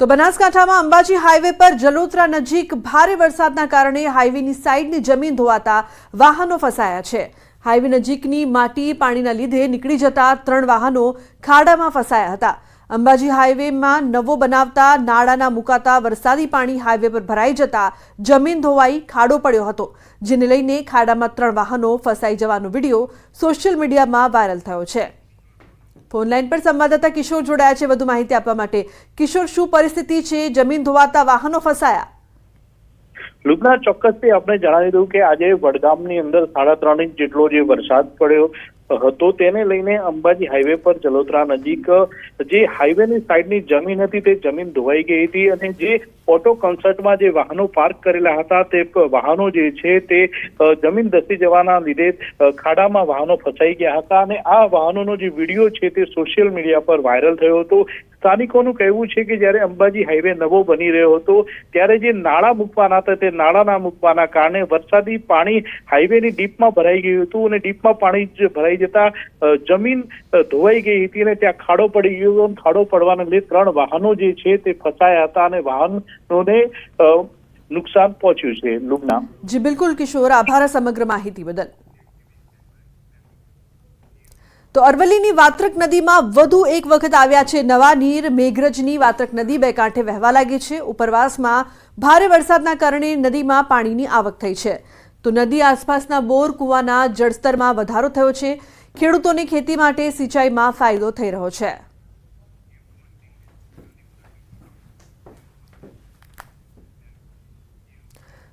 તો બનાસકાંઠામાં અંબાજી હાઈવે પર જલોત્રા નજીક ભારે વરસાદના કારણે હાઈવેની સાઈડની જમીન ધોવાતા વાહનો ફસાયા છે. હાઈવે નજીકની માટી પાણીના લીધે નીકળી જતા ત્રણ વાહનો ખાડામાં ફસાયા હતા. અંબાજી હાઈવેમાં નવો બનાવતા, નાળાના મુકાતા વરસાદી પાણી હાઈવે પર ભરાઈ જતા જમીન ધોવાઈ ખાડો પડ્યો હતો, જેને લઈને ખાડામાં ત્રણ વાહનો ફસાઈ જવાનો વીડિયો સોશિયલ મીડિયામાં વાયરલ થયો છે. ફોનલાઈન પર સંવાદદાતા કિશોર જોડાયા છે. વધુ માહિતી આપવા માટે કિશોર, શું પરિસ્થિતિ છે? જમીન ધોવાતા વાહનો ફસાયા. લુબના ચોક્કસથી આપણે જણાવી દઉં કે આજે વડગામની અંદર સાડા ત્રણ ઇંચ જેટલો જે વરસાદ પડ્યો હતો તેને લઈને અંબાજી હાઈવે પર જલોત્રા નજીક, જે હાઈવેની સાઈડની જમીન હતી તે જમીન ધોવાઈ ગઈ હતી અને જે ઓટો કન્સર્ટમાં જે વાહનો પાર્ક કરેલા હતા તે વાહનો જે છે તે જમીન ધસી જવાના લીધે ખાડામાં વાહનો ફસાઈ ગયા હતા અને આ વાહનોનો જે વીડિયો છે તે સોશિયલ મીડિયા પર વાયરલ થયો હતો. સ્થાનિકોનું કહેવું છે કે જ્યારે અંબાજી હાઈવે નવો બની રહ્યો હતો, ત્યારે જે નાળા મૂકવાના હતા, તે નાળાના મૂકવાના કારણે વરસાદી પાણી હાઈવેની ડીપમાં ભરાઈ ગયું હતું અને ડીપમાં પાણી ભરાઈ જતા જમીન ધોવાઈ ગઈ હતી અને ત્યાં ખાડો પડી ગયો હતો. ખાડો પડવાને લીધે ત્રણ વાહનો જે છે તે ફસાયા હતા અને વાહનોને નુકસાન પહોંચ્યું છે. લુગના જી, બિલકુલ કિશોર, આભાર સમગ્ર માહિતી બદલ. તો અરવલ્લીની વાત્રક નદીમાં વધુ એક વખત આવ્યા છે નવા નીર. મેઘરજની વાત્રક નદી બે કાંઠે વહેવા લાગી છે. ઉપરવાસમાં ભારે વરસાદના કારણે નદીમાં પાણીની આવક થઈ છે. તો નદી આસપાસના બોર, કૂવાના જળસ્તરમાં વધારો થયો છે. ખેડૂતોને ખેતી માટે સિંચાઈમાં ફાયદો થઈ રહ્યો છે.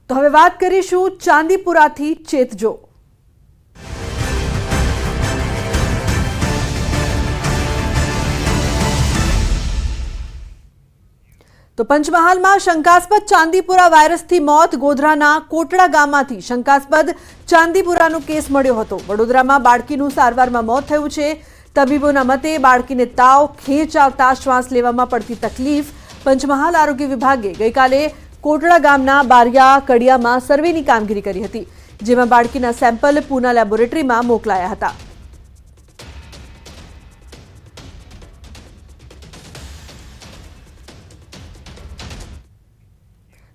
તો હવે વાત કરીશું ચાંદીપુરાથી ચેતજો. તો પંચમહાલમાં શંકાસ્પદ ચાંદીપુરા વાયરસથી મોત ગોધરાના કોટડા ગામમાંથી શંકાસ્પદ ચાંદીપુરાનો કેસ મળ્યો હતો. વડોદરામાં બાળકીનું સારવારમાં મોત થયું છે. તબીબોના મતે બાળકીને તાવ, ખેંચ આવતા શ્વાસ લેવામાં પડતી તકલીફ પંચમહાલ આરોગ્ય વિભાગે ગઈકાલે કોટડા ગામના બારિયા કડિયામાં સર્વેની કામગીરી કરી હતી, જેમાં બાળકીના સેમ્પલ પૂના લેબોરેટરીમાં મોકલાયા હતા.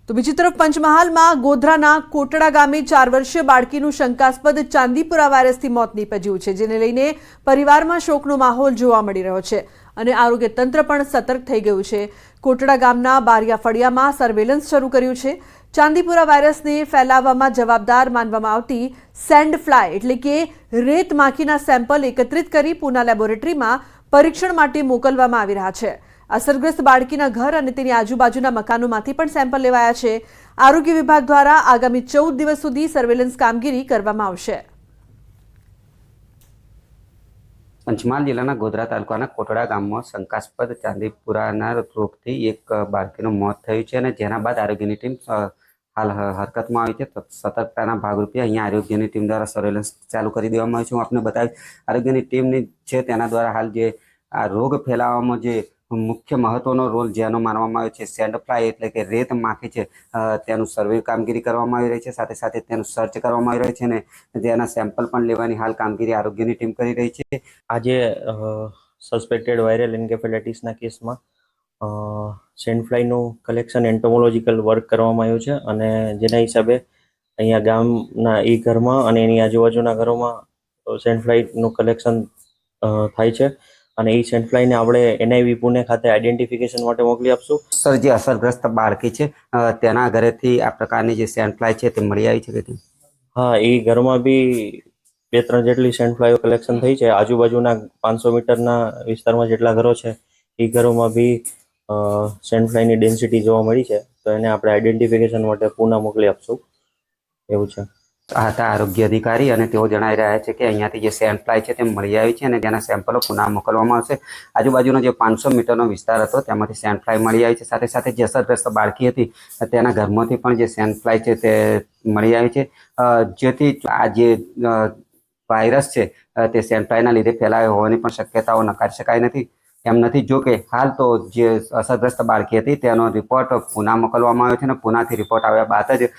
તો બીજી તરફ પંચમહાલમાં ગોધરાના કોટડા ગામે ચાર વર્ષીય બાળકીનું શંકાસ્પદ ચાંદીપુરા વાયરસથી મોત નીપજ્યું છે, જેને લઈને પરિવારમાં શોકનો માહોલ જોવા મળી રહ્યો છે અને આરોગ્ય તંત્ર પણ સતર્ક થઈ ગયું છે. કોટડા ગામના બારિયા ફળિયામાં સર્વેલન્સ શરૂ કર્યું છે. ચાંદીપુરા વાયરસને ફેલાવવામાં જવાબદાર માનવામાં આવતી સેન્ડ ફ્લાય એટલે કે રેત માખીના સેમ્પલ એકત્રિત કરી પૂના લેબોરેટરીમાં પરીક્ષણ માટે મોકલવામાં આવી રહ્યા છે. અસરગ્રસ્ત બાળકીના ઘર અને તેની આજુબાજુના મકાનોમાંથી પણ સેમ્પલ લેવાયા છે. આરોગ્ય વિભાગ દ્વારા આગામી ચૌદ દિવસ સુધી સર્વેલન્સ કામગીરી કરવામાં આવશે. પંચમહાલ જિલ્લાના ગોધરા તાલુકાના કોટડા ગામમાં શંકાસ્પદ ચાંદીપુરાના રોગથી એક બાળકીનું મોત થયું છે અને જેના બાદ આરોગ્યની ટીમ હાલ હરકતમાં આવી છે. સતર્કતાના ભાગરૂપે અહીંયા આરોગ્યની ટીમ દ્વારા સર્વેલન્સ ચાલુ કરી દેવામાં આવ્યું છે. હું આપને બતાવીશ, આરોગ્યની ટીમની છે તેના દ્વારા હાલ જે આ રોગ ફેલાવવામાં જે મુખ્ય મહત્વનો રોલ જેનો માનવામાં આવ્યો છે સેન્ડ ફ્લાય એટલે કે રેત માખી છે તેનું સર્વે કામગીરી કરવામાં આવી રહી છે, સાથે સાથે તેનું સર્ચ કરવામાં આવી રહ્યું છે અને તેના સેમ્પલ પણ લેવાની હાલ કામગીરી આરોગ્યની ટીમ કરી રહી છે. આજે સસ્પેક્ટેડ વાયરલ એન્કેફેલાઇટિસના કેસમાં સેન્ડફ્લાયનું કલેક્શન એન્ટોમોલોજીકલ વર્ક કરવામાં આવ્યું છે અને જેના હિસાબે અહીંયા ગામના એ ઘરમાં અને એની આજુબાજુના ઘરોમાં સેન્ડફ્લાયનું કલેક્શન થાય છે. અને એ સેન્ડફ્લાયને આપણે એનઆઈવી પુણે ખાતે આઈડેન્ટિફિકેશન માટે મોકલી આપશું. સર જે અસરગ્રસ્ત બાળકી છે તેના ઘરેથી આ પ્રકારની જે સેન્ડ છે તે મળી આવી છે કે હા એ ઘરમાં બી બે ત્રણ જેટલી સેન્ડફ્લાયો કલેક્શન થઈ છે. આજુબાજુના પાંચસો મીટરના વિસ્તારમાં જેટલા ઘરો છે એ ઘરોમાં બી સેન્ડફ્લાયની ડેન્સિટી જોવા મળી છે. તો એને આપણે આઈડેન્ટિફિકેશન માટે પુના મોકલી આપશું. એવું છે. હતા આરોગ્ય અધિકારી અને તેઓ જણાવી રહ્યા છે કે અહીંયાથી જે સેન્ડ છે તે મળી આવી છે અને તેના સેમ્પલો પુના મોકલવામાં આવશે. આજુબાજુનો જે પાંચસો મીટરનો વિસ્તાર હતો તેમાંથી સેન્ડફ્લાય મળી આવી છે. સાથે સાથે જે અસરગ્રસ્ત બાળકી હતી, તેના ઘરમાંથી પણ જે સેન્ડફ્લાય છે તે મળી આવી છે. જેથી આ જે વાયરસ છે તે સેન્ડફ્લાયના લીધે ફેલાયો હોવાની પણ શક્યતાઓ નકારી શકાય નથી. એમ નથી. જો કે હાલ તો જે અસરગ્રસ્ત બાળકી હતી, તેનો રિપોર્ટ પુના મોકલવામાં આવ્યો છે અને પુનાથી રિપોર્ટ આવ્યા બાદ જ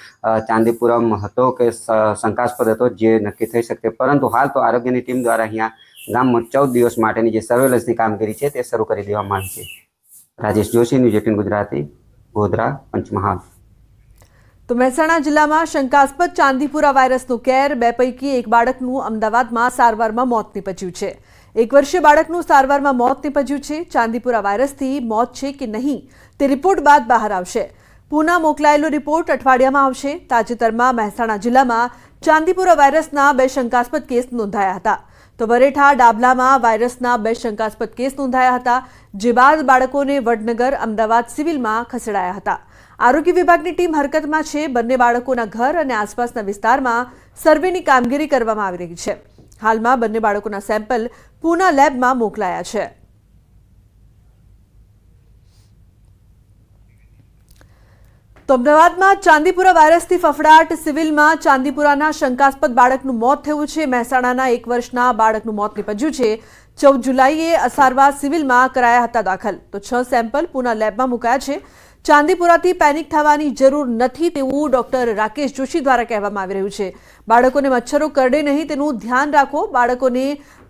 ચાંદીપુરમ હતો કે શંકાસ્પદ હતો જે નક્કી થઈ શકે. પરંતુ હાલ તો આરોગ્યની ટીમ દ્વારા અહીંયા ગામમાં ચૌદ દિવસ માટેની જે સર્વેલન્સની કામગીરી છે તે શરૂ કરી દેવામાં આવી છે. Rajesh Joshi news eighteen Gujarati, Godhra, Panchmahal. તો મહેસાણા જિલ્લામાં શંકાસ્પદ ચાંદીપુરા વાયરસનો કેર, બે પૈકી એક બાળકનું અમદાવાદમાં સારવારમાં મોત નીપજ્યું છે. એક વર્ષીય બાળકનું સારવારમાં મોત નીપજ્યું છે. ચાંદીપુરા વાયરસથી મોત છે કે નહીં તે રિપોર્ટ બાદ બહાર આવશે. પૂના મોકલાયેલો રિપોર્ટ અઠવાડિયામાં આવશે. તાજેતરમાં મહેસાણા જિલ્લામાં ચાંદીપુરા વાયરસના બે શંકાસ્પદ કેસ નોંધાયા હતા. તો વરેઠા ડાબલામાં વાયરસના બે શંકાસ્પદ કેસ નોંધાયા હતા, જે બાદ બાળકોને વડનગર, અમદાવાદ સિવિલમાં ખસેડાયા હતા. આરોગ્ય વિભાગની ટીમ હરકતમાં છે. બંને બાળકોના ઘર અને આસપાસના વિસ્તારમાં સર્વેની કામગીરી કરવામાં આવી રહી છે. હાલમાં બંને બાળકોના સેમ્પલ પૂના લેબમાં મોકલાયા છે. તો અમદાવાદમાં ચાંદીપુરા વાયરસથી ફફડાટ સિવિલમાં ચાંદીપુરાના શંકાસ્પદ બાળકનું મોત થયું છે. મહેસાણાના એક વર્ષના બાળકનું મોત નીપજ્યું છે. ચૌદ જુલાઈએ અસારવા સિવિલમાં કરાયા હતા દાખલ. તો છ સેમ્પલ પુના લેબમાં મુકાયા છે. ચાંદીપુરાથી પેનિક થવાની જરૂર નથી તેવું ડોક્ટર રાકેશ જોશી દ્વારા કહેવામાં આવી રહ્યું છે. બાળકોને મચ્છરો કરડે નહીં તેનું ધ્યાન રાખો. બાળકોને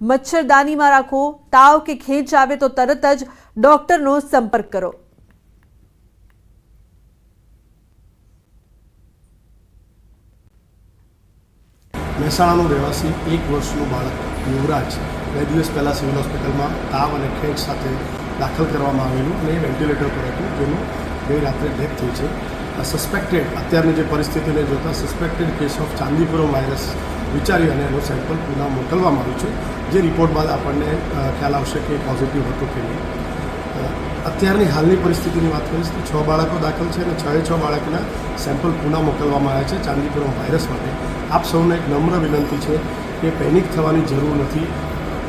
મચ્છરદાનીમાં રાખો. તાવ કે ખેંચ આવે તો તરત જ ડોક્ટરનો સંપર્ક કરો. મહેસાણાનો રહેવાસી, એક વર્ષનું બાળક યુવરાજ બે દિવસ પહેલાં સિવિલ હોસ્પિટલમાં તાવ અને ખેંચ સાથે દાખલ કરવામાં આવેલું અને વેન્ટિલેટર પર હતું. જેનું ગઈ રાત્રે ડેથ થઈ છે. સસ્પેક્ટેડ અત્યારની જે પરિસ્થિતિને જોતાં suspected case of Chandipura virus વિચારી અને એનું સેમ્પલ પુના મોકલવામાં આવ્યું છે. જે રિપોર્ટ બાદ આપણને ખ્યાલ આવશે કે પોઝિટિવ હતું કે નહીં. અત્યારની હાલની પરિસ્થિતિની વાત કરીશ તો છ બાળકો દાખલ છે અને છ છ બાળકના સેમ્પલ પુના મોકલવામાં આવ્યા છે ચાંદીપુરમ વાયરસ માટે. આપ સૌને એક નમ્ર વિનંતી છે કે પેનિક થવાની જરૂર નથી.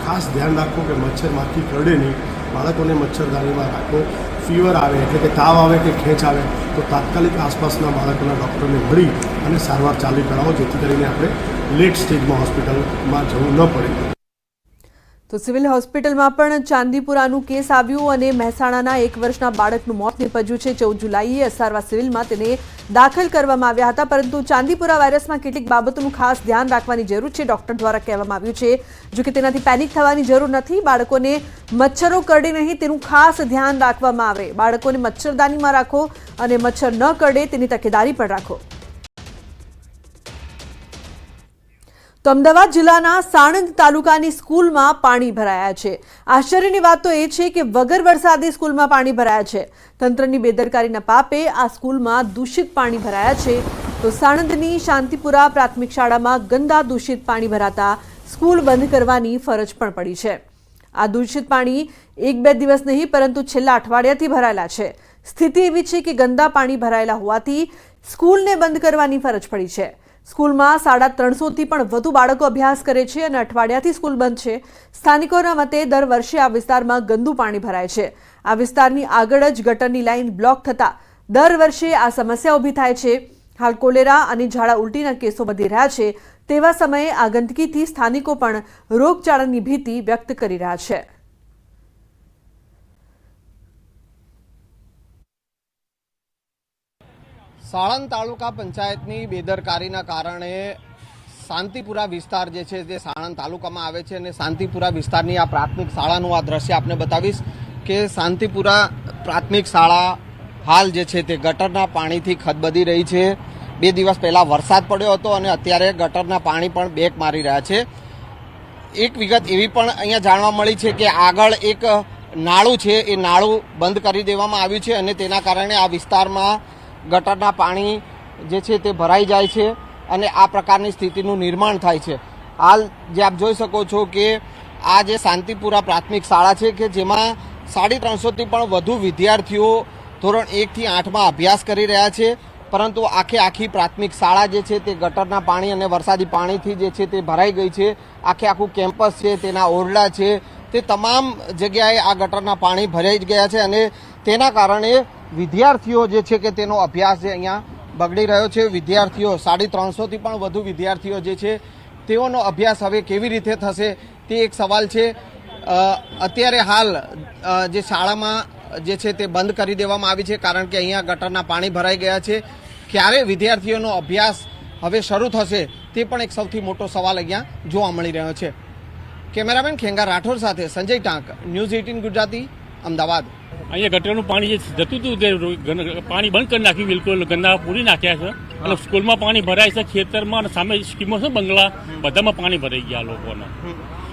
ખાસ ધ્યાન રાખો કે મચ્છર માખી કરડે નહીં. બાળકોને મચ્છરદાનીમાં રાખો. ફીવર આવે, એટલે કે તાવ આવે કે ખેંચ આવે, તો તાત્કાલિક આસપાસના બાળકોના ડૉક્ટરને મળી અને સારવાર ચાલુ કરાવો, જેથી કરીને આપણે લેટ સ્ટેજમાં હોસ્પિટલમાં જવું ન પડે. તો સિવિલ હોસ્પિટલમાં પણ ચાંદીપુરાનું કેસ આવ્યું અને મહેસાણાના એક વર્ષના બાળકનું મોત નીપજ્યું છે. ચૌદ જુલાઈએ અસારવા સિવિલમાં તેને દાખલ કરવામાં આવ્યા હતા. પરંતુ ચાંદીપુરા વાયરસમાં કેટલીક બાબતોનું ખાસ ધ્યાન રાખવાની જરૂર છે, ડોક્ટર દ્વારા કહેવામાં આવ્યું છે. જો કે તેનાથી પેનિક થવાની જરૂર નથી, બાળકોને મચ્છરો કરડે નહીં તેનું ખાસ ધ્યાન રાખવામાં આવે. બાળકોને મચ્છરદાનીમાં રાખો અને મચ્છર ન કરડે તેની તકેદારી પણ રાખો. તો અમદાવાદ જિલ્લાના સાણંદ તાલુકાની સ્કૂલમાં પાણી ભરાયા છે. આશ્ચર્યની વાત તો એ છે કે વગર વરસાદે સ્કૂલમાં પાણી ભરાયા છે. તંત્રની બેદરકારીના પાપે આ સ્કૂલમાં દૂષિત પાણી ભરાયા છે. તો સાણંદની શાંતિપુરા પ્રાથમિક શાળામાં ગંદા દૂષિત પાણી ભરાતા સ્કૂલ બંધ કરવાની ફરજ પણ પડી છે. આ દૂષિત પાણી એક બે દિવસ નહીં, પરંતુ છેલ્લા અઠવાડિયાથી ભરાયેલા છે. સ્થિતિ એવી છે કે ગંદા પાણી ભરાયેલા હોવાથી સ્કૂલને બંધ કરવાની ફરજ પડી છે. સ્કૂલમાં સાડા ત્રણસોથી પણ વધુ બાળકો અભ્યાસ કરે છે અને અઠવાડિયાથી સ્કૂલ બંધ છે. સ્થાનિકોના મતે દર વર્ષે આ વિસ્તારમાં ગંદુ પાણી ભરાય છે. આ વિસ્તારની આગળ જ ગટરની લાઇન બ્લોક થતાં દર વર્ષે આ સમસ્યા ઊભી થાય છે. હાલ કોલેરા અને ઝાડા ઉલટીના કેસો વધી રહ્યા છે. તેવા સમયે આ ગંદકીથી સ્થાનિકો પણ રોગચાળાની ભીતિ વ્યક્ત કરી રહ્યા છે. સાણંદ તાલુકા પંચાયતની બેદરકારીના કારણે શાંતિપુરા વિસ્તાર જે છે તે સાણંદ તાલુકામાં આવે છે અને શાંતિપુરા વિસ્તારની આ પ્રાથમિક શાળાનું આ દ્રશ્ય આપને બતાવીશ કે શાંતિપુરા પ્રાથમિક શાળા હાલ જે છે તે ગટરના પાણીથી ખદબદી રહી છે. બે દિવસ પહેલાં વરસાદ પડ્યો હતો અને અત્યારે ગટરના પાણી પણ બેક મારી રહ્યા છે. એક વિગત એવી પણ અહીંયા જાણવા મળી છે કે આગળ એક નાળું છે, એ નાળું બંધ કરી દેવામાં આવ્યું છે અને તેના કારણે આ વિસ્તારમાં ગટરના પાણી જે છે તે ભરાઈ જાય છે અને આ પ્રકારની સ્થિતિનું નિર્માણ થાય છે. હાલ જે આપ જોઈ શકો છો કે આ જે શાંતિપુરા પ્રાથમિક શાળા છે કે જેમાં સાડી ત્રણસોથી પણ વધુ વિદ્યાર્થીઓ ધોરણ એકથી આઠમાં અભ્યાસ કરી રહ્યા છે, પરંતુ આખે આખી પ્રાથમિક શાળા જે છે તે ગટરના પાણી અને વરસાદી પાણીથી જે છે તે ભરાઈ ગઈ છે. આખે આખું કેમ્પસ છે, તેના ઓરડા છે, તે તમામ જગ્યાએ આ ગટરના પાણી ભરાઈ જ ગયા છે અને તેના કારણે વિદ્યાર્થીઓ જે છે કે તેનો અભ્યાસ જે અહીંયા બગડી રહ્યો છે, વિદ્યાર્થીઓ સાડી ત્રણસોથી પણ વધુ વિદ્યાર્થીઓ જે છે, તેઓનો અભ્યાસ હવે કેવી રીતે થશે તે એક સવાલ છે. અત્યારે હાલ જે શાળામાં જે છે તે બંધ કરી દેવામાં આવી છે કારણ કે અહીંયા ગટરના પાણી ભરાઈ ગયા છે. ક્યારે વિદ્યાર્થીઓનો અભ્યાસ હવે શરૂ થશે તે પણ એક સૌથી મોટો સવાલ અહીંયા જોવા મળી રહ્યો છે. કેમેરામેન ખેંગા રાઠોડ સાથે સંજય ટાંક, ન્યૂઝ એઇટીન ગુજરાતી, અમદાવાદ. અહીંયા ગટરનું પાણી જે જતું હતું તે પાણી બંધ કરી નાખ્યું બિલકુલ. ગંદા પૂરી નાખ્યા છે. અને સ્કૂલમાં પાણી ભરાય છે ખેતરમાં અને સામે સ્કીમો છે બંગલા. બધામાં પાણી ભરાઈ ગયા લોકોને.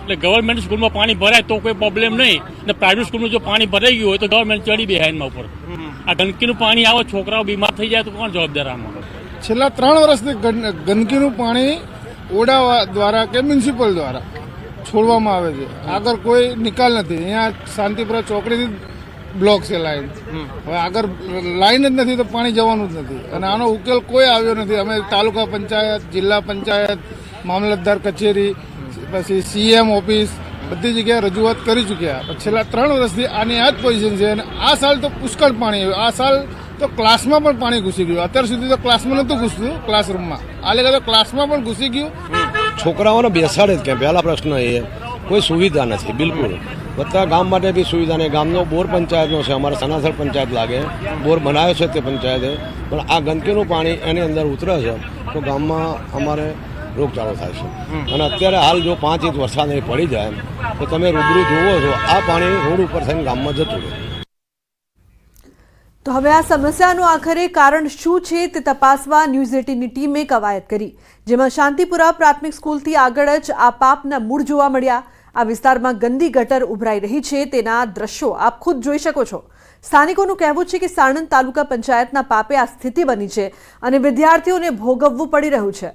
એટલે ગવર્મેન્ટ સ્કૂલમાં પાણી ભરાય તો કોઈ પ્રોબ્લેમ નહીં. ને પ્રાઇવેટ સ્કૂલમાં જો પાણી ભરાઈ ગયું હોય તો ગવર્મેન્ટ ચડી બે એના ઉપર. આ ગંદકીનું પાણી આવે છોકરાઓ બીમાર થઈ જાય તો કોણ જવાબદાર આમાં છેલ્લા ત્રણ વર્ષથી ગંદકીનું પાણી ઓડા દ્વારા કે મ્યુનિસિપલ દ્વારા છોડવામાં આવે છે. આગળ કોઈ નિકાલ નથી. અહીંયા શાંતિપુરા ચોકડીથી બ્લોક છે લાઈન. હવે આગળ લાઈન જ નથી તો પાણી જવાનું જ નથી. અને આનો ઉકેલ કોઈ આવ્યો નથી. અમે તાલુકા પંચાયત જિલ્લા પંચાયત મામલતદાર કચેરી પછી સીએમ ઓફિસ બધી જગ્યાએ રજૂઆત કરી ચૂક્યા. પણ છેલ્લા ત્રણ વર્ષથી આની આ જ પોઝિશન છે અને આ સાલ તો પુષ્કળ પાણી આવ્યું. આ સાલ તો ક્લાસમાં પણ પાણી ઘૂસી ગયું. અત્યાર સુધી તો ક્લાસમાં નહોતું ઘૂસતું ક્લાસરૂમમાં આ લેખા તો ક્લાસમાં પણ ઘૂસી ગયું. છોકરાઓને બેસાડે જ ક્યાં પહેલા પ્રશ્ન એ. કોઈ સુવિધા નથી, બિલકુલ. બધા ગામ માટે બી સુવિધા નહીં. ગામનો બોર પંચાયતનો છે, અમારે સનાસર પંચાયત લાગે. બોર બનાવ્યો છે તે પંચાયતે. પણ આ ગંદકીનું પાણી એની અંદર ઉતરે છે, તો ગામમાં અમારે રોગચાળો થાય છે. અને અત્યારે હાલ જો પાંચ ઇંચ વરસાદ અહીં પડી જાય, તો તમે રૂબરૂ જુઓ છો, આ પાણી રોડ ઉપર થઈને ગામમાં જતું રહે. તો હવે આ સમસ્યાનું આખરે કારણ શું છે તે તપાસવા ન્યૂઝ એટીનની ટીમે કવાયત કરી, જેમાં શાંતિપુરા પ્રાથમિક સ્કૂલથી આગળ જ આ પાપના મૂળ જોવા મળ્યા. આ વિસ્તારમાં ગંદી ગટર ઉભરાઈ રહી છે. તેના દ્રશ્યો આપ ખુદ જોઈ શકો છો. સ્થાનિકોનું કહેવું છે કે સાણંદ તાલુકા પંચાયતના પાપે આ સ્થિતિ બની છે અને વિદ્યાર્થીઓને ભોગવવું પડી રહ્યું છે.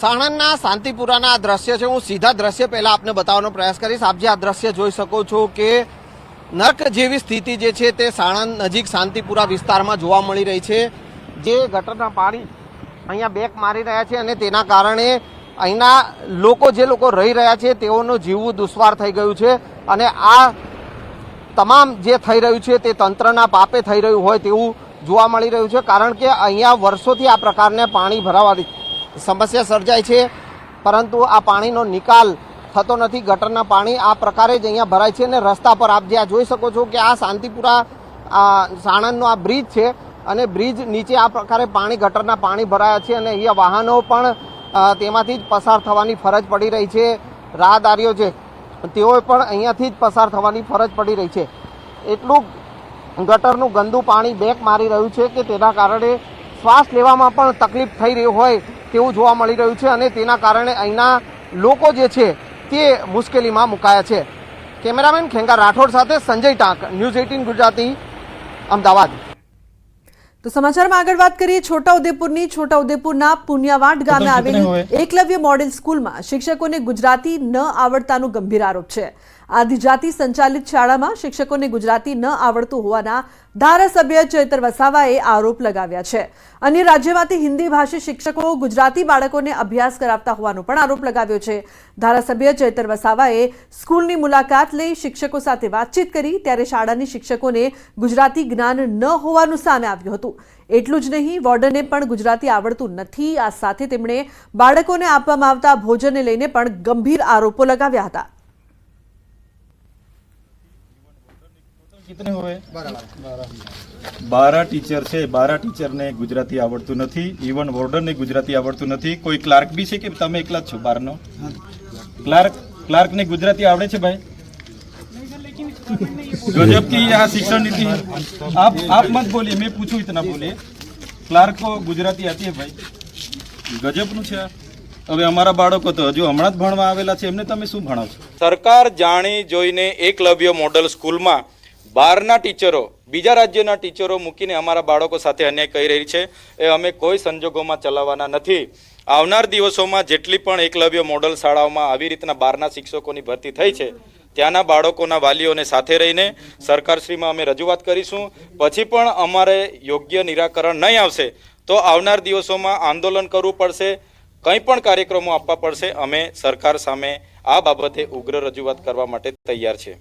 સાણંદના શાંતિપુરાના આ દ્રશ્ય છે. હું સીધા દ્રશ્ય પહેલાં આપને બતાવવાનો પ્રયાસ કરીશ. આપ જે આ દ્રશ્ય જોઈ શકો છો કે નર્ક જેવી સ્થિતિ જે છે તે સાણંદ નજીક શાંતિપુરા વિસ્તારમાં જોવા મળી રહી છે. જે ગટરના પાણી અહીંયા બેક મારી રહ્યા છે અને તેના કારણે અહીંના લોકો જે લોકો રહી રહ્યા છે, તેઓનું જીવવું દુશ્વાર થઈ ગયું છે અને આ તમામ જે થઈ રહ્યું છે તે તંત્રના પાપે થઈ રહ્યું હોય તેવું જોવા મળી રહ્યું છે, કારણ કે અહીંયા વર્ષોથી આ પ્રકારને પાણી ભરાવાની સમસ્યા સર્જાય છે, પરંતુ આ પાણીનો નિકાલ થતો નથી, ગટરના પાણી આ પ્રકારે જ અહીંયા ભરાય છે અને રસ્તા પર આપ જે આ જોઈ શકો છો કે આ શાંતિપુરા સાણંદનો આ બ્રિજ છે અને બ્રિજ નીચે આ પ્રકારે પાણી, ગટરના પાણી ભરાયા છે અને અહીંયા વાહનો પણ તેમાંથી જ પસાર થવાની ફરજ પડી રહી છે. રાહદારીઓ છે તેઓએ પણ અહીંયાથી જ પસાર થવાની ફરજ પડી રહી છે. એટલું ગટરનું ગંદુ પાણી બેક મારી રહ્યું છે કે તેના કારણે શ્વાસ લેવામાં પણ તકલીફ થઈ રહી હોય તેવું જોવા મળી રહ્યું છે અને તેના કારણે અહીંના લોકો જે છે તે મુશ્કેલીમાં મુકાયા છે. કેમેરામેન ખેંગા રાઠોડ સાથે સંજય ટાંક, ન્યૂઝ એઇટીન ગુજરાતી, અમદાવાદ. તો સમાચારમાં આગળ વાત કરીએ છોટાઉદેપુરની. છોટાઉદેપુરના પુન્યાવાટ ગામે આવેલી એકલવ્ય મોડેલ સ્કૂલમાં શિક્ષકોને ગુજરાતી ન આવડતાનો ગંભીર આરોપ છે. આદિજાતિ સંચાલિત શાળામાં શિક્ષકોને ગુજરાતી ન આવડતું હોવાના ધારાસભ્ય ચૈતર વસાવાએ આરોપ લગાવ્યા છે. અન્ય રાજ્યમાંથી હિન્દી ભાષી શિક્ષકો ગુજરાતી બાળકોને અભ્યાસ કરાવતા હોવાનો પણ આરોપ લગાવ્યો છે. ધારાસભ્ય ચૈતર વસાવાએ સ્કૂલની મુલાકાત લઈ શિક્ષકો સાથે વાતચીત કરી ત્યારે શાળાની શિક્ષકોને ગુજરાતી જ્ઞાન ન હોવાનું સામે આવ્યું હતું. એટલું જ નહીં, વોર્ડને પણ ગુજરાતી આવડતું નથી. આ સાથે તેમણે બાળકોને આપવામાં આવતા ભોજનને લઈને પણ ગંભીર આરોપો લગાવ્યા હતા. कितने हुए બારા ટીચર છે બારા ટીચરને ગુજરાતી આવડતું નથી ઇવન વોર્ડનને ગુજરાતી આવડતું નથી કોઈ ક્લાર્ક બી છે કે તમે એકલા જ છો બારનો ક્લાર્ક ક્લાર્કને ગુજરાતી આવડે છે ભાઈ गजब की यहाँ शिक्षण नीति है आप आप मत बोलिए मैं पूछूं इतना बोलिए क्लार्क को गुजराती आती है भाई ગજબનું છે આ. હવે અમારા બાળકો તો હજુ હમણાં જ ભણવા આવેલા છે એમને તમે શું ભણાવશો સરકાર જાણી જોઈને એકલવ્ય મોડલ સ્કૂલમાં બહારના ટીચરો, બીજા રાજ્યના ટીચરો મૂકીને અમારા બાળકો સાથે અન્યાય કરી રહી છે. એ અમે કોઈ સંજોગોમાં ચલાવવાના નથી. આવનાર દિવસોમાં જેટલી પણ એકલવ્ય મોડલ શાળાઓમાં આવી રીતના બહારના શિક્ષકોની ભરતી થઈ છે, ત્યાંના બાળકોના વાલીઓને સાથે રહીને સરકારશ્રીમાં અમે રજૂઆત કરીશું. પછી પણ અમારે યોગ્ય નિરાકરણ નહીં આવશે, તો આવનાર દિવસોમાં આંદોલન કરવું પડશે, કંઈ પણ કાર્યક્રમો આપવા પડશે. અમે સરકાર સામે આ બાબતે ઉગ્ર રજૂઆત કરવા માટે તૈયાર છે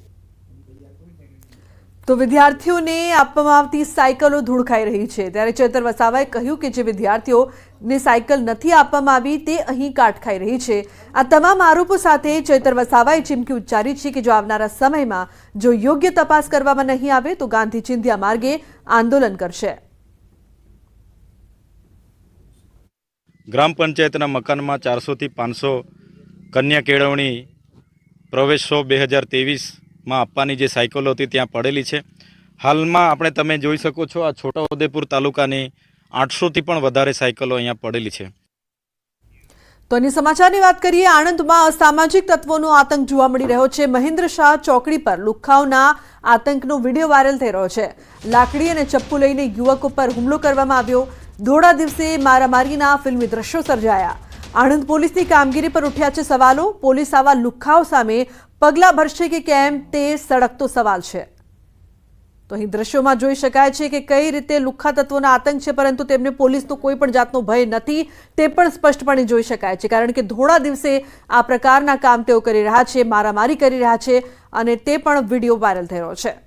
તો વિદ્યાર્થીઓને આપવામાં આવતી સાયકલો ધૂળખાઈ રહી છે. ત્યારે ચેતર વસાવાએ કહ્યું કે જે વિદ્યાર્થીઓને સાયકલ નથી આપવામાં આવી, તે અહીં કાટ ખાઈ રહી છે. આ તમામ આરોપો સાથે ચેતર વસાવાએ ચીમકી ઉચ્ચારી છે કે જો આવનારા સમયમાં જો યોગ્ય તપાસ કરવામાં નહીં આવે, તો ગાંધી ચિંધ્યા માર્ગે આંદોલન કરશે. ગ્રામ પંચાયતના મકાનમાં ચારસોથી પાંચસો કન્યા કેળવણી પ્રવેશો બે હજાર ત્રેવીસમાં આપવાની જે સાયકલો હતી ત્યાં પડેલી છે. હાલમાં આપણે તમે જોઈ શકો છો આ છોટાઉદેપુર તાલુકાની આઠસોથી પણ વધારે સાયકલો અહીંયા પડેલી છે. તો એની સમાચારની વાત કરીએ, આણંદમાં અસામાજિક તત્વોનો આતંક જોવા મળી રહ્યો છે. મહેન્દ્ર શાહ ચોકડી પર લુખાવના આતંકનો વીડિયો વાયરલ થઈ રહ્યો છે. લાકડી અને ચપ્પુ લઈને યુવકો પર હુમલો કરવામાં આવ્યો. ધોળા દિવસે મારામારીના ફિલ્મી દ્રશ્યો સર્જાયા. આણંદ પોલીસની કામગીરી પર ઉઠ્યા છે સવાલો. પોલીસ આવા લુખ્ખાઓ સામે પગલાં ભરશે કે કેમ તે સળગતો સવાલ છે. તો અહીં દ્રશ્યોમાં જોઈ શકાય છે કે કઈ રીતે લુખ્ખા તત્વોના આતંક છે, પરંતુ તેમને પોલીસનો કોઈ પણ જાતનો ભય નથી, તે પણ સ્પષ્ટપણે જોઈ શકાય છે, કારણ કે ધોળા દિવસે આ પ્રકારના કામ તેઓ કરી રહ્યા છે, મારામારી કરી રહ્યા છે અને તે પણ વીડિયો વાયરલ થઈ રહ્યો છે.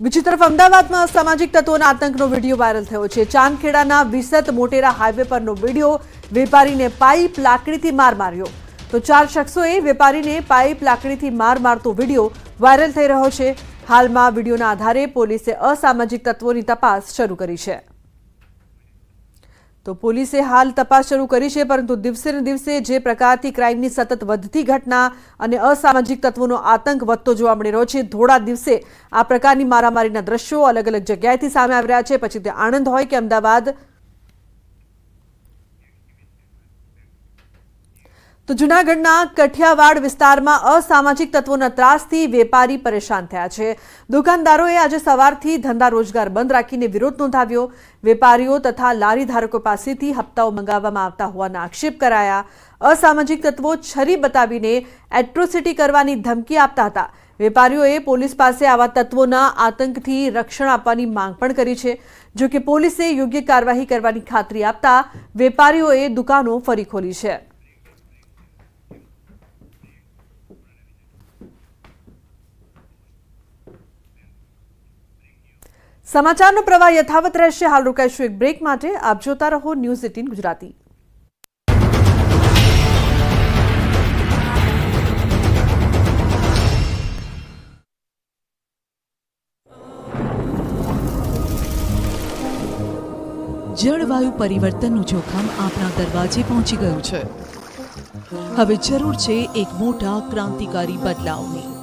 બીજી તરફ અમદાવાદમાં સામાજિક તત્વોના આતંકનો વીડિયો વાયરલ થયો છે. ચાંદખેડાના વિસત મોટેરા હાઈવે પરનો વીડિયો વેપારીને પાઇપ લાકડીથી માર માર્યો. તો ચાર શખ્સોએ વેપારીને પાઇપ લાકડીથી માર મારતો વીડિયો વાયરલ થઈ રહ્યો છે. હાલમાં વિડીયોના આધારે પોલીસે અસામાજિક તત્વોની તપાસ શરૂ કરી છે. તો પોલીસે હાલ તપાસ શરૂ કરી છે, પરંતુ દિવસે ને દિવસે જે પ્રકારથી ક્રાઇમની સતત વધતી ઘટના અને અસામાજિક તત્વોનો આતંક વધતો જોવા મળી રહ્યો છે, થોડા દિવસે આ પ્રકારની મારામારીના દ્રશ્યો અલગ અલગ જગ્યાએથી સામે આવી રહ્યા છે. પછી તે આણંદ હોય કે અમદાવાદ તો જૂનાગઢના કઠિયાવાડ વિસ્તારમાં અસામાજિક તત્વોના ત્રાસથી વેપારી પરેશાન થયા છે. દુકાનદારોએ આજે સવારથી ધંધા રોજગાર બંધ રાખીને વિરોધ નોંધાવ્યો. વેપારીઓ તથા લારી ધારકો પાસેથી હપ્તાઓ મંગાવવામાં આવતા હોવાના આક્ષેપ કરાયા. અસામાજિક તત્વો છરી બતાવીને એટ્રોસિટી કરવાની ધમકી આપતા હતા. વેપારીઓએ પોલીસ પાસે આવા તત્વોના આતંકથી રક્ષણ આપવાની માંગ પણ કરી છે. જો કે પોલીસે યોગ્ય કાર્યવાહી કરવાની ખાતરી આપતા વેપારીઓએ દુકાનો ફરી ખોલી છે. સમાચારનો પ્રવાહ યથાવત રહેશે. હાલ રોકાઈશું એક બ્રેક માટે. આપ જોતા રહો ન્યૂઝ એટીન ગુજરાતી. જળવાયુ પરિવર્તનનું જોખમ આપણા દરવાજે પહોંચી ગયું છે. હવે જરૂર છે એક મોટા ક્રાંતિકારી બદલાવની.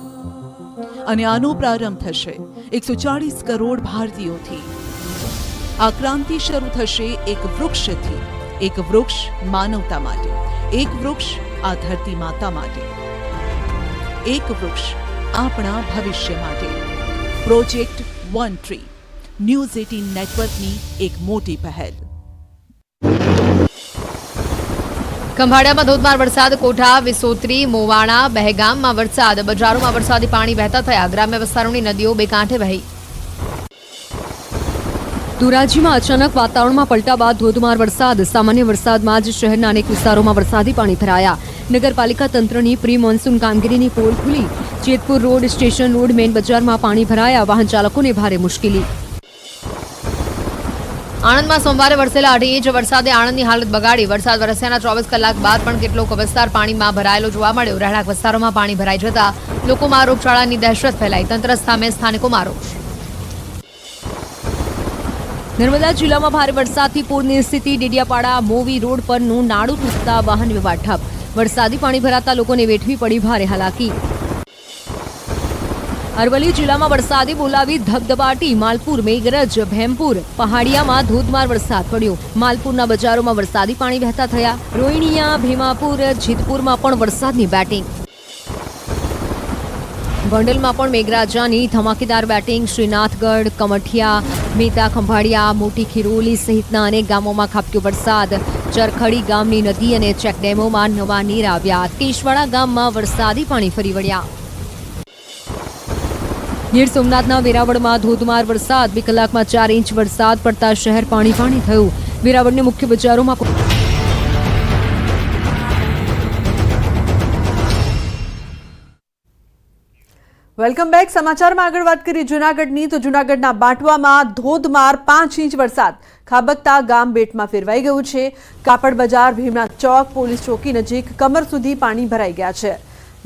અને આનો પ્રારંભ થશે. એકસો ચાળીસ કરોડ ભારતીયોથી. આ ક્રાંતિ શરૂ થશે એક વૃક્ષથી. એક વૃક્ષ માનવતા માટે. એક વૃક્ષ આ ધરતી માતા માટે. એક વૃક્ષ આપણા ભવિષ્ય માટે. Project one tree. News eighteen નેટવર્કની એક મોટી પહેલ. ખંભાળિયામાં ધોધમાર વરસાદ, કોઠા, વિસોત્રી, મોવાણા, બહેગામમાં વરસાદ, બજારોમાં વરસાદી પાણી વહેતા થયા. ગ્રામ્ય વિસ્તારોની નદીઓ બે કાંઠે વહી. ધોરાજીમાં અચાનક વાતાવરણમાં પલટા બાદ ધોધમાર વરસાદ. સામાન્ય વરસાદમાં જ શહેરના અનેક વિસ્તારોમાં વરસાદી પાણી ભરાયા. નગરપાલિકા તંત્રની પ્રી મોન્સૂન કામગીરીની પોલ ખુલી. Jetpur road, station road, main બજારમાં પાણી ભરાયા. વાહન ચાલકોને ભારે મુશ્કેલી. આણંદમાં સોમવારે વરસેલા અઢી ઇંચ વરસાદે આણંદની હાલત બગાડી. વરસાદ વરસ્યાના ચોવીસ કલાક બાદ પણ કેટલોક વિસ્તાર પાણીમાં ભરાયેલો જોવા મળ્યો. રહેણાંક વિસ્તારોમાં પાણી ભરાઈ જતા લોકોમાં રોગચાળાની દહેશત ફેલાઈ. તંત્ર સામે સ્થાનિકોમાં રોષ નર્મદા જિલ્લામાં ભારે વરસાદથી પૂરની સ્થિતિ. ડેડિયાપાડા, મોવી રોડ પરનું નાડું તૂટતા વાહન વ્યવહાર ઠપ. વરસાદી પાણી ભરાતા લોકોને વેઠવી પડી ભારે હાલાકી. અરવલ્લી જિલ્લામાં વરસાદે બોલાવી ધબધબાટી. માલપુર, મેઘરજ, ભેમપુર પહાડિયામાં ધોધમાર વરસાદ પડ્યો. માલપુરના બજારોમાં વરસાદી પાણી વહેતા થયા. રોહિણીયા, ભીમાપુર, જીતપુરમાં પણ વરસાદની બેટિંગ. ગોંડલમાં પણ મેઘરાજાની ધમાકેદાર બેટિંગ. શ્રીનાથગઢ, કમઠિયા, મેતા ખંભાળિયા, મોટી ખીરોલી સહિતના અનેક ગામોમાં ખાબક્યો વરસાદ. ચરખડી ગામની નદી અને ચેકડેમોમાં નવા નીર આવ્યા. કેશવાડા ગામમાં વરસાદી પાણી ફરી વળ્યા. ગીર સોમનાથના વેરાવળમાં ધોધમાર વરસાદ, બે કલાકમાં ચાર ઇંચ વરસાદ પડતા શહેર પાણી પાણી થયું. વેરાવળની મુખ્ય બજારોમાં વેલકમ બેક. સમાચારમાં આગળ વાત કરીએ જૂનાગઢની. તો જૂનાગઢના બાંટવામાં ધોધમાર પાંચ ઇંચ વરસાદ. ખાબકતા ગામ બેટમાં ફેરવાઈ ગયું છે. કાપડ બજાર ભીમનાથ ચોક, પોલીસ ચોકી નજીક કમર સુધી પાણી ભરાઈ ગયા છે.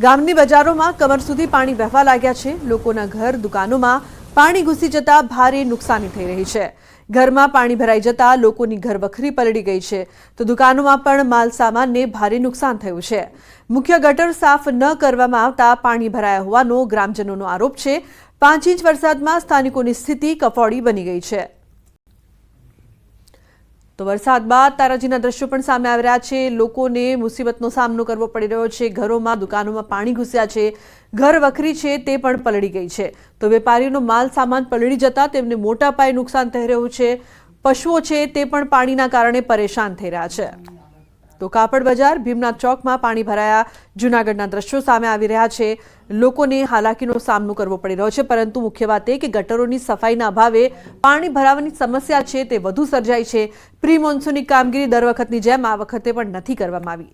ગામની બજારોમાં કમર સુધી પાણી વહેવા લાગ્યા છે. લોકોના ઘર, દુકાનોમાં પાણી ઘૂસી જતા ભારે નુકસાની થઈ રહી છે. ઘરમાં પાણી ભરાઈ જતા લોકોની ઘર વખરી પલળી ગઈ છે. તો દુકાનોમાં પણ માલ સામાનને ભારે નુકસાન થયું છે. મુખ્ય ગટર સાફ ન કરવામાં આવતા પાણી ભરાયા હોવાનો ગ્રામજનોનો આરોપ છે. પાંચ ઇંચ વરસાદમાં સ્થાનિકોની સ્થિતિ કફોડી બની ગઈ છે. તો વરસાદ બાદ તારાજીના દ્રશ્યો પણ સામે આવી રહ્યા છે. લોકોને મુસીબતનો સામનો કરવો પડી રહ્યો છે. ઘરોમાં, દુકાનોમાં પાણી ઘૂસ્યા છે. ઘર વખરી છે તે પણ પલળી ગઈ છે. તો વેપારીઓનો માલ સામાન પલળી જતા તેમને મોટા પાયે નુકસાન થઈ રહ્યું છે. પશુઓ છે તે પણ પાણીના કારણે પરેશાન થઈ રહ્યા છે. તો કાપડ બજાર, ભીમનાથ ચોકમાં પાણી ભરાયા. જૂનાગઢના દ્રશ્યો સામે આવી રહ્યા છે. લોકોને હાલાકીનો સામનો કરવો પડી રહ્યો છે, પરંતુ મુખ્ય વાત એ કે ગટરોની સફાઈના અભાવે પાણી ભરાવાની સમસ્યા છે તે વધુ સર્જાઈ છે. પ્રી મોન્સૂનની કામગીરી દર વખતની જેમ આ વખતે પણ નથી કરવામાં આવી.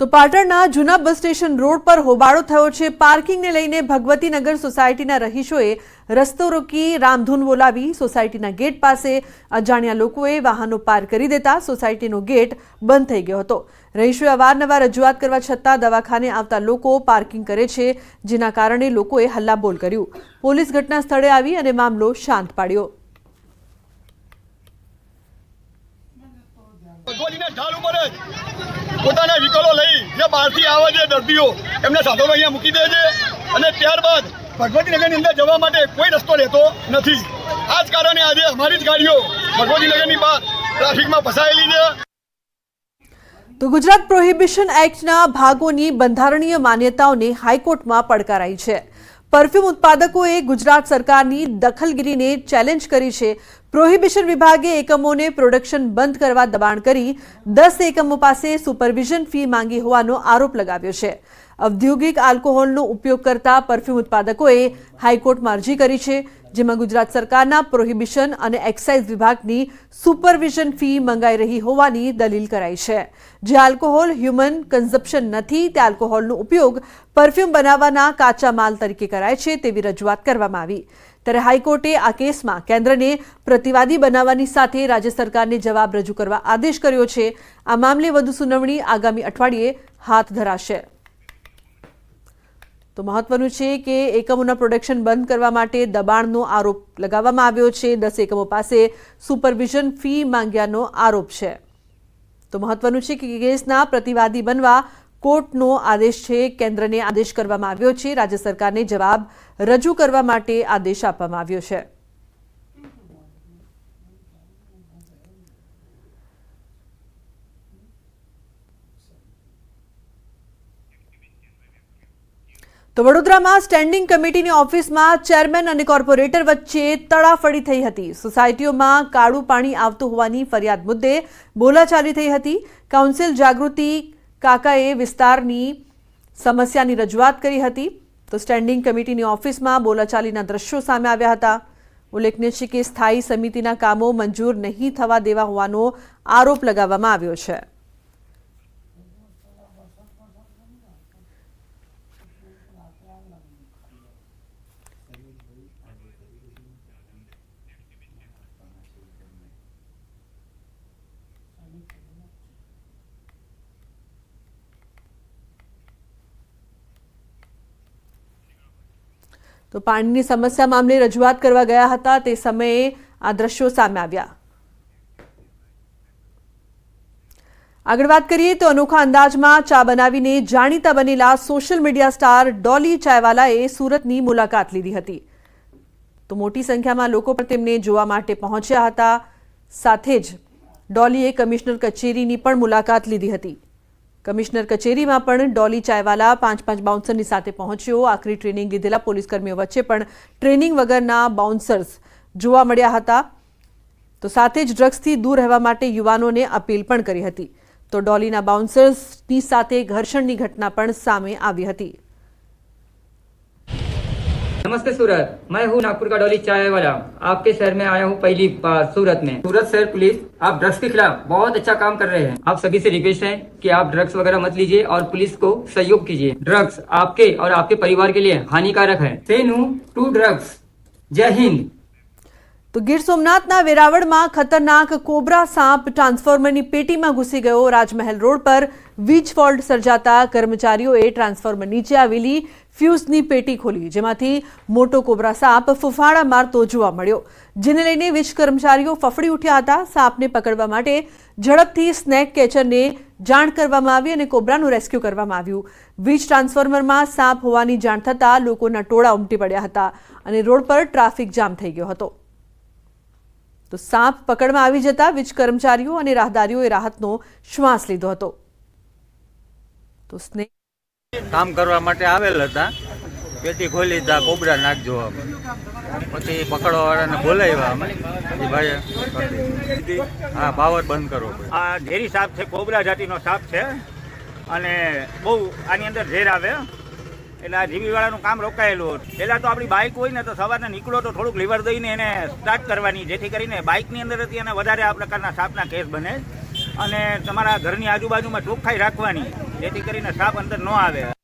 તો પાટણના જૂના બસ સ્ટેશન રોડ પર હોબાળો થયો છે. પાર્કિંગને લઈને ભગવતીનગર સોસાયટીના રહીશોએ રસ્તો રોકી રામધૂન બોલાવી સોસાયટીના ગેટ પાસે અજાણ્યા લોકોએ વાહનો પાર્ક કરી દેતા સોસાયટીનો ગેટ બંધ થઈ ગયો હતો. રહીશોએ અવારનવાર રજૂઆત કરવા છતાં દવાખાને આવતા લોકો પાર્કિંગ કરે છે, જેના કારણે લોકોએ હલ્લાબોલ કર્યું. પોલીસ ઘટના સ્થળે આવી અને મામલો શાંત પાડ્યો. ભગવતીના ઢાલ ઉપર પોતાના વિકલો લઈ જે બહારથી આવે છે દર્દીઓ, એમને સાધનો અહીંયા મૂકી દે છે. અને ત્યારબાદ ભગવતીનગરની અંદર જવા માટે કોઈ રસ્તો રહેતો નથી. આ જ કારણે આજે અમારી જ ગાડીઓ ભગવતીનગરની બહાર ટ્રાફિકમાં ફસાયેલી છે. તો ગુજરાત પ્રોહિબિશન એક્ટના ભાગોની બંધારણીય માન્યતાઓને હાઈકોર્ટમાં પડકારાઈ છે. પરફ્યુમ ઉત્પાદકોએ ગુજરાત સરકારની દખલગીરીને ચેલેન્જ કરી છે પ્રોહિબિશન વિભાગે એકમોને પ્રોડક્શન બંધ કરવા દબાણ કરી દસ એકમો પાસે સુપરવિઝન ફી માંગી હોવાનો આરોપ લગાવ્યો છે. ઔદ્યોગિક આલ્કોહોલનો ઉપયોગ કરતા પરફ્યુમ ઉત્પાદકોએ હાઈકોર્ટમાં અરજી કરી છે, જેમાં ગુજરાત સરકારના પ્રોહિબિશન અને એક્સાઇઝ વિભાગની સુપરવિઝન ફી મંગાઈ રહી હોવાની દલીલ કરાઈ છે. જે આલ્કોહોલ હ્યુમન કન્ઝપ્શન નથી, તે આલ્કોહોલનો ઉપયોગ પરફ્યુમ બનાવવાના કાચા માલ તરીકે કરાય છે તેવી રજૂઆત કરવામાં આવી. ત્યારે હાઈકોર્ટે આ કેસમાં કેન્દ્રને પ્રતિવાદી બનાવવાની સાથે રાજ્ય સરકારને જવાબ રજૂ કરવા આદેશ કર્યો છે. આ મામલે વધુ સુનાવણી આગામી અઠવાડિયે હાથ ધરાશે. તો મહત્વનું છે કે એકમોના પ્રોડક્શન બંધ કરવા માટે દબાણનો આરોપ લગાવવામાં આવ્યો છે. દસ એકમો પાસે સુપરવિઝન ફી માંગ્યાનો આરોપ છે. તો મહત્વનું છે કે કેસના પ્રતિવાદી બનવા કોર્ટનો આદેશ છે, કેન્દ્રને આદેશ કરવામાં આવ્યો છે, રાજ્ય સરકારને જવાબ રજૂ કરવા માટે આદેશ આપવામાં આવ્યો છે. તો વડોદરામાં સ્ટેન્ડિંગ કમિટીની ઓફિસમાં ચેરમેન અને કોર્પોરેટર વચ્ચે તડાફડી થઈ હતી. સોસાયટીઓમાં કાળું પાણી આવતું હોવાની ફરિયાદ મુદ્દે બોલાચાલી થઈ હતી. કાઉન્સિલ જાગૃતિ કાકાએ વિસ્તારની સમસ્યાની રજૂઆત કરી હતી. તો સ્ટેન્ડિંગ કમિટીની ઓફિસમાં બોલાચાલીના દ્રશ્યો સામે આવ્યા હતા. ઉલ્લેખનીય છે કે સ્થાયી સમિતિના કામો મંજૂર નહીં થવા દેવા હોવાનો આરોપ લગાવવામાં આવ્યો છે. તો પાણીની સમસ્યા મામલે રજૂઆત કરવા ગયા હતા. તે સમયે આ દ્રશ્યો સામે આવ્યા. આગળ વાત કરીએ તો અનોખા અંદાજમાં ચા બનાવીને જાણીતા બનેલા સોશિયલ મીડિયા સ્ટાર ડોલી ચાયવાલાએ સુરતની મુલાકાત લીધી હતી. તો મોટી સંખ્યામાં લોકો પણ તેમને જોવા માટે પહોંચ્યા હતા. સાથે જ ડોલીએ કમિશનર કચેરીની પણ મુલાકાત લીધી હતી. કમિશનર કચેરીમાં પણ ડોલી ચાયવાલા પાંચ પાંચ બાઉન્સરની સાથે પહોંચ્યો. આખરી ટ્રેનિંગ લીધેલા પોલીસકર્મીઓ વચ્ચે પણ ટ્રેનિંગ વગરના બાઉન્સર્સ જોવા મળ્યા હતા. તો સાથે જ ડ્રગ્સથી દૂર રહેવા માટે યુવાનોને અપીલ પણ કરી હતી. તો ડોલીના બાઉન્સર્સની સાથે ઘર્ષણની ઘટના પણ સામે આવી હતી. नमस्ते सूरत मैं हूँ नागपुर का डॉली चाय वाला आपके शहर में आया हूँ पहली बार सूरत में सूरत शहर पुलिस आप ड्रग्स के खिलाफ बहुत अच्छा काम कर रहे हैं आप सभी से रिक्वेस्ट है कि आप ड्रग्स वगैरह मत लीजिए और पुलिस को सहयोग कीजिए ड्रग्स आपके और आपके परिवार के लिए हानिकारक है से नो टू ड्रग्स जय हिंद તો ગીર સોમનાથના વેરાવળમાં ખતરનાક કોબરા સાપ ટ્રાન્સફોર્મરની પેટીમાં ઘૂસી ગયો રાજમહેલ રોડ પર વીજ ફોલ્ટ સર્જાતા કર્મચારીઓએ ટ્રાન્સફોર્મર નીચે આવેલી ફ્યુઝની પેટી ખોલી, જેમાંથી મોટો કોબરા સાપ ફૂફાળા મારતો જોવા મળ્યો. જેને લઈને વીજ કર્મચારીઓ ફફડી ઉઠ્યા હતા. સાપને પકડવા માટે ઝડપથી સ્નેક કેચરને જાણ કરવામાં આવી અને કોબરાનું રેસ્ક્યુ કરવામાં આવ્યું. વીજ ટ્રાન્સફોર્મરમાં સાપ હોવાની જાણ થતાં લોકોના ટોળા ઉમટી પડ્યા હતા અને રોડ પર ટ્રાફિક જામ થઈ ગયો હતો. તો સાપ પકડમાં આવી જતા વીજ કર્મચારીઓ અને રાહદારીઓએ રાહતનો શ્વાસ લીધો હતો. તો સ્નેક કામ કરવા માટે આવેલ હતા. પેટી ખોલી તા, કોબરા નાખજો અમે પછી પકડવા વાળાને બોલાવ્યા અમે. એ ભાઈએ હા, પાવર બંધ કરો આ ઝેરી સાપ છે, કોબરા જાતિનો સાપ છે. અને બહુ આની અંદર ઝેર આવે. એટલે આ જીવીવાળાનું કામ રોકાયેલું પહેલાં તો આપણી બાઇક હોય ને, તો સવારે નીકળો તો થોડુંક લીવર દઈને એને સ્ટાર્ટ કરવાની, જેથી કરીને બાઇકની અંદર હતી અને વધારે આ પ્રકારના સાપના કેસ બને. અને તમારા ઘરની આજુબાજુમાં ચોખ્ખાઈ રાખવાની જેથી કરીને સાપ અંદર ન આવે.